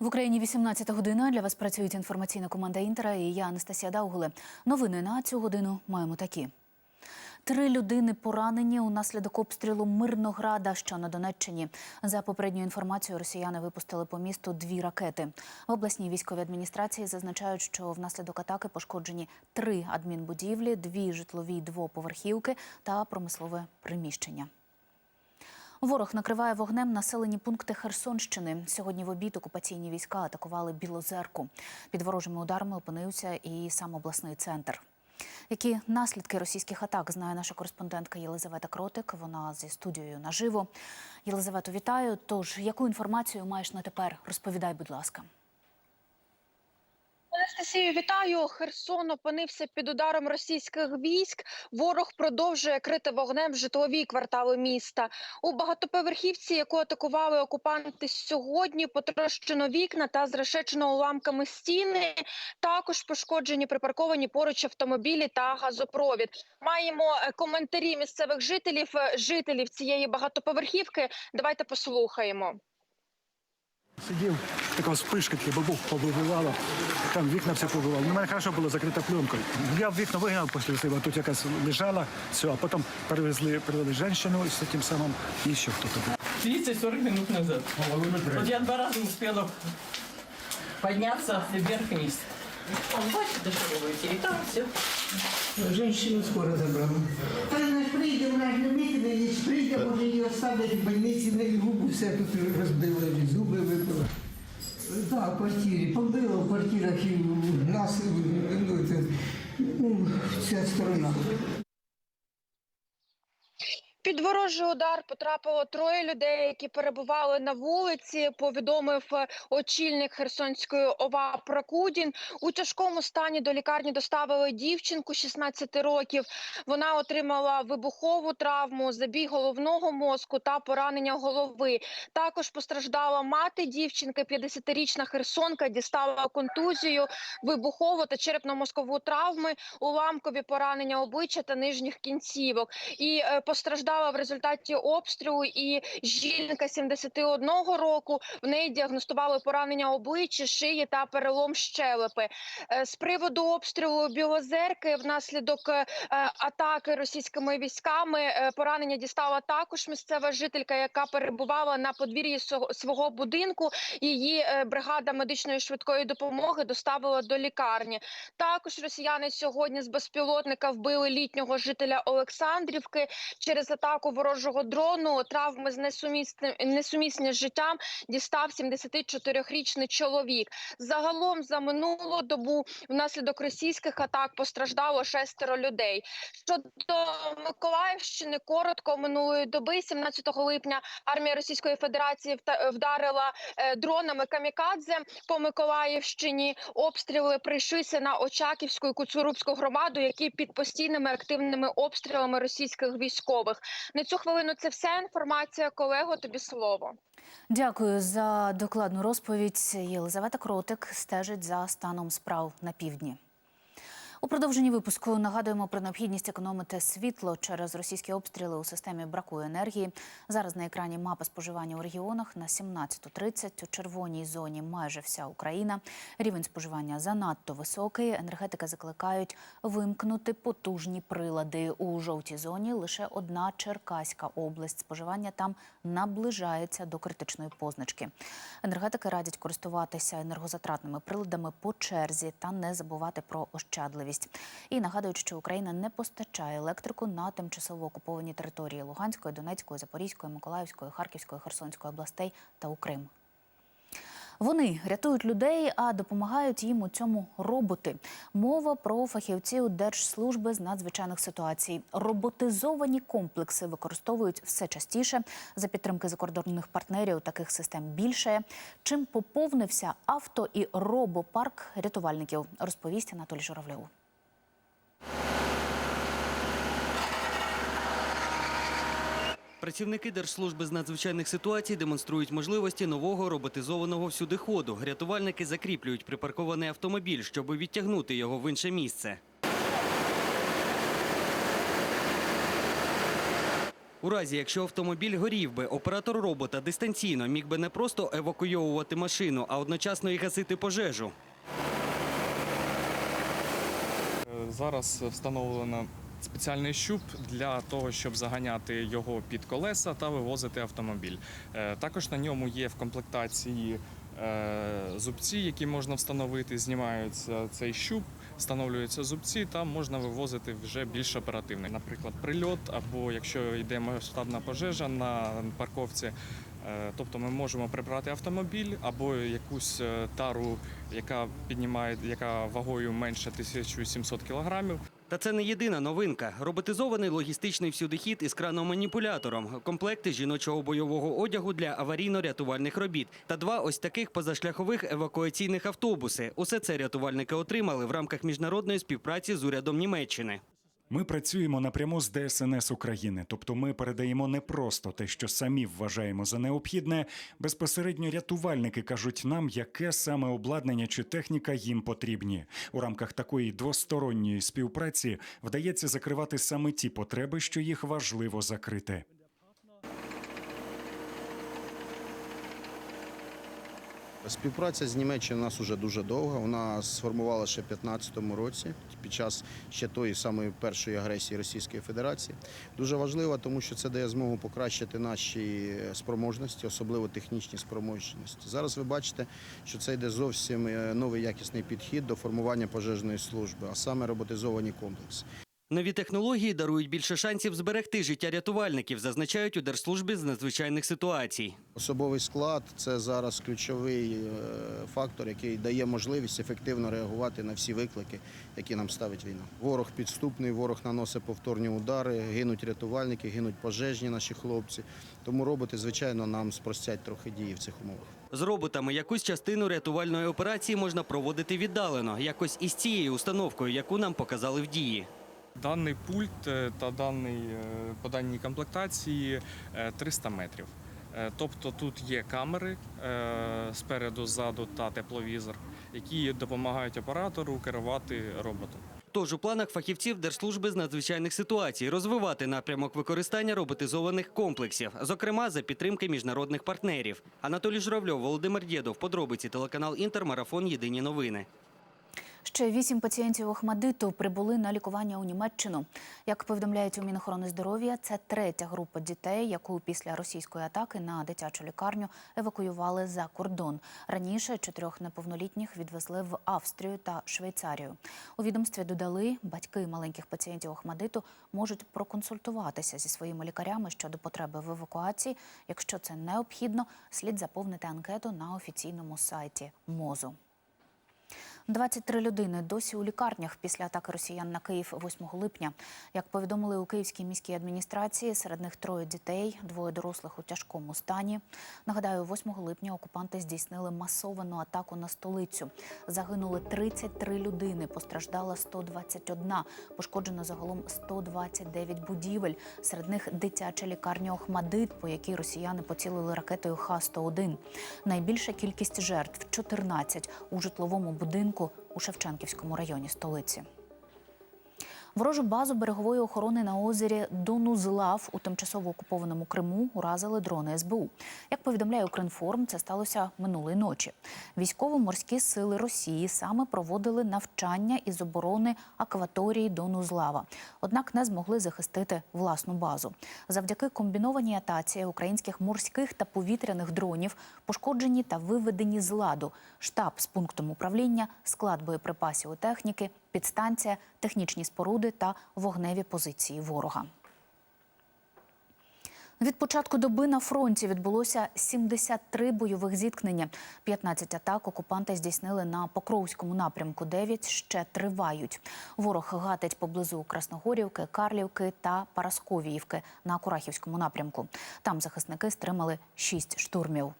В Україні 18 година. Для вас працюють інформаційна команда Інтера і я Анастасія Даугуле. Новини на цю годину маємо такі. Три людини поранені унаслідок обстрілу Мирнограда, що на Донеччині. За попередньою інформацією, росіяни випустили по місту дві ракети. В обласній військовій адміністрації зазначають, що внаслідок атаки пошкоджені три адмінбудівлі, дві житлові двоповерхівки та промислове приміщення. Ворог накриває вогнем населені пункти Херсонщини. Сьогодні в обід окупаційні війська атакували Білозерку. Під ворожими ударами опинився і сам обласний центр. Які наслідки російських атак знає наша кореспондентка Єлизавета Кротик. Вона зі студією наживо. Єлизавету, вітаю. Тож, яку інформацію маєш на тепер? Розповідай, будь ласка. Анастасію, вітаю. Херсон опинився під ударом російських військ. Ворог продовжує крити вогнем житлові квартали міста. У багатоповерхівці, яку атакували окупанти сьогодні, потрощено вікна та зрешечено уламками стіни. Також пошкоджені припарковані поруч автомобілі та газопровід. Маємо е, коментарі місцевих жителів, е, жителів цієї багатоповерхівки. Давайте послухаємо. Сидів, така вспишка, таке бабух побивало, там вікна все побивало. Ну, У мене хорошо було закрита пленкою. Я в вікна вигнав після себе, тут якась лежала, все, а потім привезли, привели жінку з тим самим, і ще хто-то був. 30-40 минут назад. От я два рази успіла піднятися вверх и вниз. Он бачит, до чего і и там все. Женщину скоро забрала. Та ж прийде, вона ж не мити, не прийде, може її оставлять в больниці, на губу все тут розбила, і зуби вибила. Так, в квартирі. Побила в квартирах і в нас, ну, це, ну, вся сторона. Під ворожий удар потрапило троє людей, які перебували на вулиці. Повідомив е, очільник Херсонської ОВА Прокудін. У тяжкому стані до лікарні доставили дівчинку 16 років. Вона отримала вибухову травму, забій головного мозку та поранення голови. Також постраждала мати дівчинки, 50-річна херсонка, дістала контузію, вибухову та черепно-мозкову травми, уламкові поранення обличчя та нижніх кінцівок. І е, постраждала в результаті обстрілу і жінка 71 року. В неї діагностували поранення обличчя, шиї та перелом щелепи. Е, З приводу обстрілу Білозерки внаслідок е, атаки російськими військами е, поранення дістала також місцева жителька, яка перебувала на подвір'ї свого будинку. Її бригада медичної швидкої допомоги доставила до лікарні. Також росіяни сьогодні з безпілотника вбили літнього жителя Олександрівки через атаку ворожого дрону. Травми з несумісним несумісні з життям дістав 74-річний чоловік. Загалом за минулу добу внаслідок російських атак постраждало шестеро людей. Щодо Миколаївщини, коротко минулої доби, 17 липня, армія Російської Федерації вдарила е, дронами камікадзе по Миколаївщині. Обстріли прийшлися на Очаківську і Куцурубську громаду, які під постійними активними обстрілами російських військових. На цю хвилину це вся інформація. Колего, тобі слово. Дякую за докладну розповідь. Єлизавета Кротик стежить за станом справ на півдні. У продовженні випуску нагадуємо про необхідність економити світло через російські обстріли у системі бракує енергії. Зараз на екрані мапа споживання у регіонах на 17.30. У червоній зоні майже вся Україна. Рівень споживання занадто високий. Енергетики закликають вимкнути потужні прилади. У жовтій зоні лише одна Черкаська область. Споживання там наближається до критичної позначки. Енергетики радять користуватися енергозатратними приладами по черзі та не забувати про ощадливість. І нагадують, що Україна не постачає електрику на тимчасово окуповані території Луганської, Донецької, Запорізької, Миколаївської, Харківської, Херсонської областей та у Крим. Вони рятують людей, а допомагають їм у цьому роботи. Мова про фахівців Держслужби з надзвичайних ситуацій. Роботизовані комплекси використовують все частіше. За підтримки закордонних партнерів таких систем більше. Чим поповнився авто і робопарк рятувальників, розповість Анатолій Журавльов. Працівники Держслужби з надзвичайних ситуацій демонструють можливості нового роботизованого всюдиходу. Рятувальники закріплюють припаркований автомобіль, щоб відтягнути його в інше місце. У разі, якщо автомобіль горів би, оператор робота дистанційно міг би не просто евакуйовувати машину, а одночасно і гасити пожежу. Зараз встановлено спеціальний щуп для того, щоб заганяти його під колеса та вивозити автомобіль. Е, Також на ньому є в комплектації е, зубці, які можна встановити. Знімаються цей щуп, встановлюються зубці, та можна вивозити вже більш оперативно. Наприклад, прильот або якщо йде масштабна пожежа на парковці. е, Тобто ми можемо прибрати автомобіль або якусь тару, яка піднімає, яка вагою менше 1700 кілограмів. Та це не єдина новинка. Роботизований логістичний всюдихід із краном-маніпулятором, комплекти жіночого бойового одягу для аварійно-рятувальних робіт та два ось таких позашляхових евакуаційних автобуси. Усе це рятувальники отримали в рамках міжнародної співпраці з урядом Німеччини. Ми працюємо напряму з ДСНС України, тобто ми передаємо не просто те, що самі вважаємо за необхідне. Безпосередньо рятувальники кажуть нам, яке саме обладнання чи техніка їм потрібні. У рамках такої двосторонньої співпраці вдається закривати саме ті потреби, що їх важливо закрити. Співпраця з Німеччиною у нас уже дуже довга. Вона сформувала ще в 2015 році, під час ще тої самої першої агресії Російської Федерації. Дуже важлива, тому що це дає змогу покращити наші спроможності, особливо технічні спроможності. Зараз ви бачите, що це йде зовсім е, новий якісний підхід до формування пожежної служби, а саме роботизовані комплекси. Нові технології дарують більше шансів зберегти життя рятувальників, зазначають у Держслужбі з надзвичайних ситуацій. Особовий склад це зараз ключовий е, фактор, який дає можливість ефективно реагувати на всі виклики, які нам ставить війна. Ворог підступний, ворог наносить повторні удари, гинуть рятувальники, гинуть пожежні наші хлопці. Тому роботи, звичайно, нам спростять трохи дії в цих умовах. З роботами якусь частину рятувальної операції можна проводити віддалено, якось із цією установкою, яку нам показали в дії. Даний пульт е, та даний е, по даній комплектації е, 300 метрів. Е, Тобто тут є камери спереду, ззаду та тепловізор, які допомагають оператору керувати роботом. Тож у планах фахівців Держслужби з надзвичайних ситуацій розвивати напрямок використання роботизованих комплексів, зокрема за підтримки міжнародних партнерів. Анатолій Журавльов, Володимир Дєдов, подробиці телеканал Інтер, марафон Єдині новини. Ще вісім пацієнтів Охмадиту прибули на лікування у Німеччину. Як повідомляють у Мінохорони здоров'я, це третя група дітей, яку після російської атаки на дитячу лікарню евакуювали за кордон. Раніше чотирьох неповнолітніх відвезли в Австрію та Швейцарію. У відомстві додали, батьки маленьких пацієнтів Охмадиту можуть проконсультуватися зі своїми лікарями щодо потреби в евакуації. Якщо це необхідно, слід заповнити анкету на офіційному сайті МОЗу. 23 людини досі у лікарнях після атаки росіян на Київ 8 липня. Як повідомили у Київській міській адміністрації, серед них троє дітей, двоє дорослих у тяжкому стані. Нагадаю, 8 липня окупанти здійснили масовану атаку на столицю. Загинули 33 людини, постраждала 121, пошкоджено загалом 129 будівель. Серед них дитяча лікарня Охмадит, по якій росіяни поцілили ракетою Х-101. Найбільша кількість жертв 14 у житловому будинку у Шевченківському районі столиці. Ворожу базу берегової охорони на озері Донузлав у тимчасово окупованому Криму уразили дрони СБУ. Як повідомляє Укрінформ, це сталося минулої ночі. Військово-морські сили Росії саме проводили навчання із оборони акваторії Донузлава, однак не змогли захистити власну базу. Завдяки комбінованій атаці українських морських та повітряних дронів пошкоджені та виведені з ладу штаб з пунктом управління, склад боєприпасів і техніки, підстанція, технічні споруди та вогневі позиції ворога. Від початку доби на фронті відбулося 73 бойових зіткнення. 15 атак окупанти здійснили на Покровському напрямку. 9 ще тривають. Ворог гатить поблизу Красногорівки, Карлівки та Парасковіївки на Курахівському напрямку. Там захисники стримали 6 штурмів.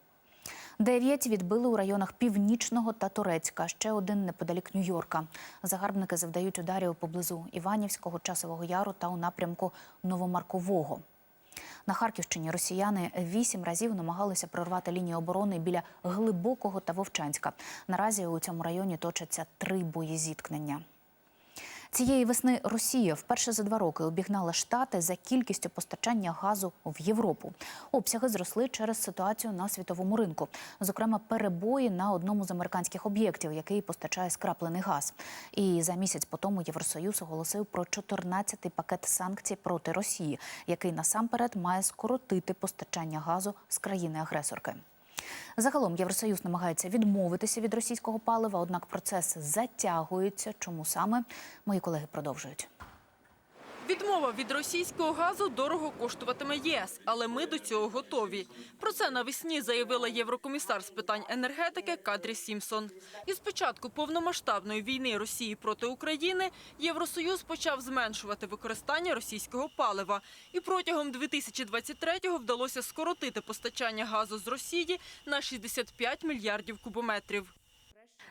Дев'ять відбили у районах Північного та Турецька, ще один неподалік Нью-Йорка. Загарбники завдають ударів поблизу Іванівського, Часового Яру та у напрямку Новомаркового. На Харківщині росіяни вісім разів намагалися прорвати лінію оборони біля Глибокого та Вовчанська. Наразі у цьому районі точаться три бої зіткнення. Цієї весни Росія вперше за два роки обігнала штати за кількістю постачання газу в Європу. Обсяги зросли через ситуацію на світовому ринку, зокрема перебої на одному з американських об'єктів, який постачає скраплений газ. І за місяць по тому Євросоюз оголосив про 14-й пакет санкцій проти Росії, який насамперед має скоротити постачання газу з країни-агресорки. Загалом Євросоюз намагається відмовитися від російського палива, однак процес затягується. Чому саме мої колеги продовжують? Відмова від російського газу дорого коштуватиме ЄС, але ми до цього готові. Про це навесні заявила єврокомісар з питань енергетики Кадрі Сімсон. І з початку повномасштабної війни Росії проти України Євросоюз почав зменшувати використання російського палива. І протягом 2023-го вдалося скоротити постачання газу з Росії на 65 мільярдів кубометрів.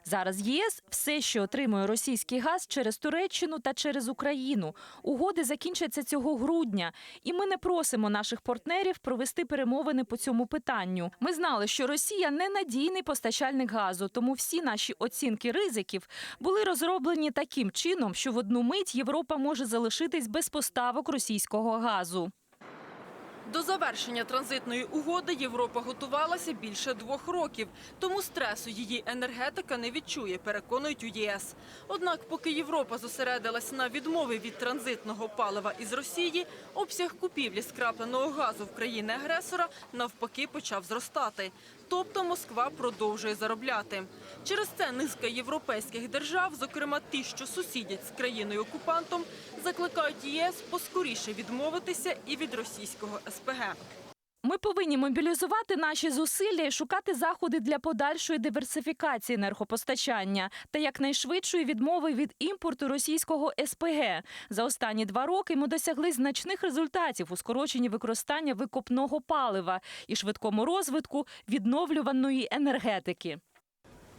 Зараз ЄС все, що отримує російський газ через Туреччину та через Україну. Угоди закінчаться цього грудня, і ми не просимо наших партнерів провести перемовини по цьому питанню. Ми знали, що Росія ненадійний постачальник газу, тому всі наші оцінки ризиків були розроблені таким чином, що в одну мить Європа може залишитись без поставок російського газу. До завершення транзитної угоди Європа готувалася більше двох років, тому стресу її енергетика не відчує, переконують у ЄС. Однак, поки Європа зосередилась на відмові від транзитного палива із Росії, обсяг купівлі скрапленого газу в країни-агресора навпаки почав зростати. Тобто Москва продовжує заробляти. Через це низка європейських держав, зокрема ті, що сусідять з країною-окупантом, закликають ЄС поскоріше відмовитися і від російського СПГ. Ми повинні мобілізувати наші зусилля і шукати заходи для подальшої диверсифікації енергопостачання та якнайшвидшої відмови від імпорту російського СПГ. За останні два роки ми досягли значних результатів у скороченні використання викопного палива і швидкому розвитку відновлюваної енергетики.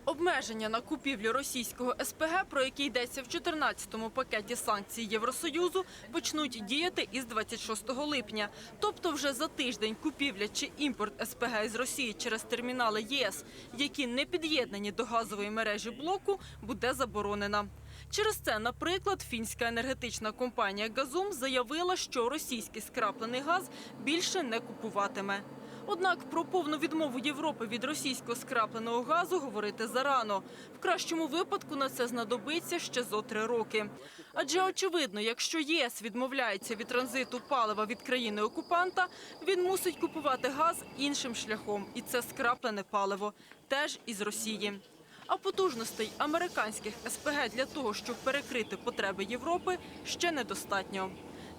Обмеження на купівлю російського СПГ, про які йдеться в 14-му пакеті санкцій Євросоюзу, почнуть діяти із 26 липня. Тобто вже за тиждень купівля чи імпорт СПГ із Росії через термінали ЄС, які не під'єднані до газової мережі блоку, буде заборонена. Через це, наприклад, фінська енергетична компанія «Газум» заявила, що російський скраплений газ більше не купуватиме. Однак про повну відмову Європи від російського скрапленого газу говорити зарано. В кращому випадку на це знадобиться ще зо три роки. Адже очевидно, якщо ЄС відмовляється від транзиту палива від країни-окупанта, він мусить купувати газ іншим шляхом, і це скраплене паливо теж із Росії. А потужностей американських СПГ для того, щоб перекрити потреби Європи, ще недостатньо.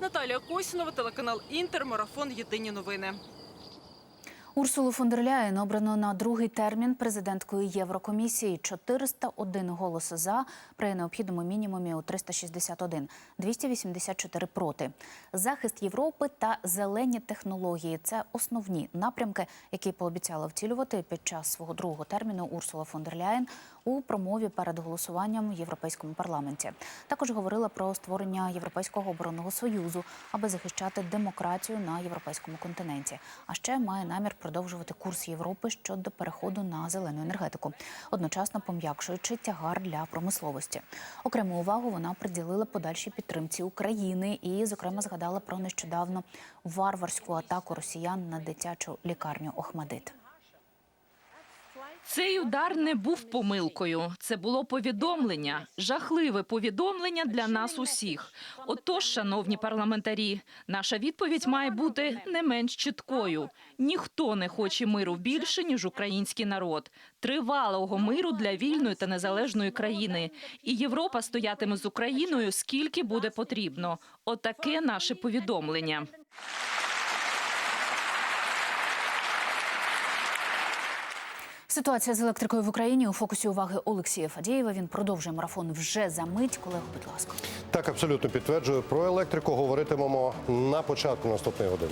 Наталія Косінова, телеканал Інтер, марафон Єдині новини. Урсулу фон дер Ляєн обрано на другий термін президенткою Єврокомісії. 401 голоси за при необхідному мінімумі у 361, 284 проти. Захист Європи та зелені технології це основні напрямки, які пообіцяла втілювати під час свого другого терміну Урсула фон дер Ляєн у промові перед голосуванням в Європейському парламенті. Також говорила про створення Європейського оборонного союзу, аби захищати демократію на європейському континенті. А ще має намір продовжувати курс Європи щодо переходу на зелену енергетику, одночасно пом'якшуючи тягар для промисловості. Окрему увагу вона приділила подальшій підтримці України і, зокрема, згадала про нещодавно варварську атаку росіян на дитячу лікарню Охмадит. Цей удар не був помилкою. Це було повідомлення, жахливе повідомлення для нас усіх. Отож, шановні парламентарі, наша відповідь має бути не менш чіткою. Ніхто не хоче миру більше ніж український народ, тривалого миру для вільної та незалежної країни. І Європа стоятиме з Україною скільки буде потрібно. Отаке наше повідомлення. Ситуація з електрикою в Україні у фокусі уваги Олексія Фадієва. Він продовжує марафон вже за мить. Колего, будь ласка. Так, абсолютно підтверджую. Про електрику говоритимемо на початку наступної години.